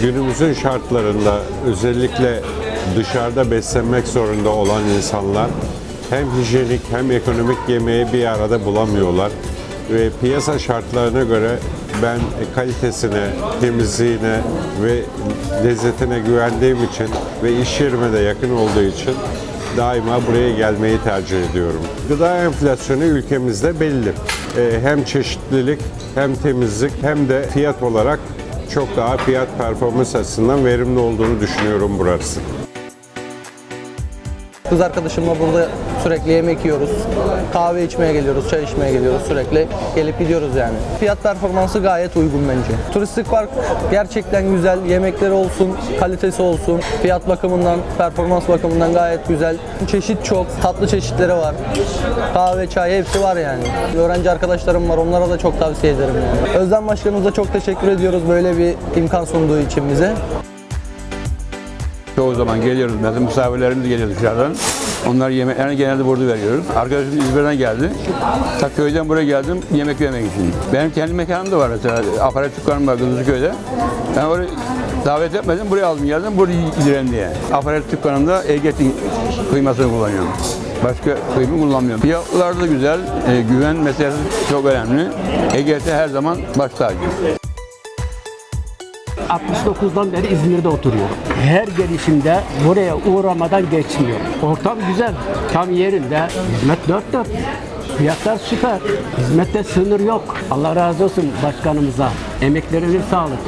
günümüzün şartlarında özellikle dışarıda beslenmek zorunda olan insanlar hem hijyenik hem ekonomik yemeği bir arada bulamıyorlar. Ve piyasa şartlarına göre ben kalitesine, temizliğine ve lezzetine güvendiğim için ve iş yerime de yakın olduğu için daima buraya gelmeyi tercih ediyorum. Gıda enflasyonu ülkemizde belli. Ee, Hem çeşitlilik hem temizlik hem de fiyat olarak çok daha fiyat performans açısından verimli olduğunu düşünüyorum burası. Kız arkadaşımla burada sürekli yemek yiyoruz. Kahve içmeye geliyoruz, çay içmeye geliyoruz sürekli. Gelip gidiyoruz yani. Fiyat performansı gayet uygun bence. Turistik park gerçekten güzel. Yemekleri olsun, kalitesi olsun. Fiyat bakımından, performans bakımından gayet güzel. Çeşit çok, tatlı çeşitleri var. Kahve, çay hepsi var yani. Öğrenci arkadaşlarım var, onlara da çok tavsiye ederim yani. Özlem Başkanımıza çok teşekkür ediyoruz böyle bir imkan sunduğu için bize. Çoğu zaman geliyoruz. Mesela misafirlerimiz geliyor dışarıdan. Onlar yemeklerini genelde burada veriyoruz. Arkadaşım İzmir'den geldi. Ta köyden buraya geldim yemek yemek için. Benim kendi mekanım da var mesela. Aparat dükkanım var Kızılcıköy'de. Ben oraya davet etmedim. Buraya aldım geldim. Burada yiyeceğim diye. Aparat dükkanımda Egetin kıymasını kullanıyorum. Başka kıyımı kullanmıyorum. Fiyatlar da güzel. e, güven meselesi çok önemli. Ege'de her zaman baş tacı. 69'dan beri İzmir'de oturuyorum. Her gelişimde buraya uğramadan geçmiyor. Ortam güzel, tam yerinde. Hizmet dört dört. Fiyatlar süper. Hizmette sınır yok. Allah razı olsun başkanımıza. Emeklerine sağlık.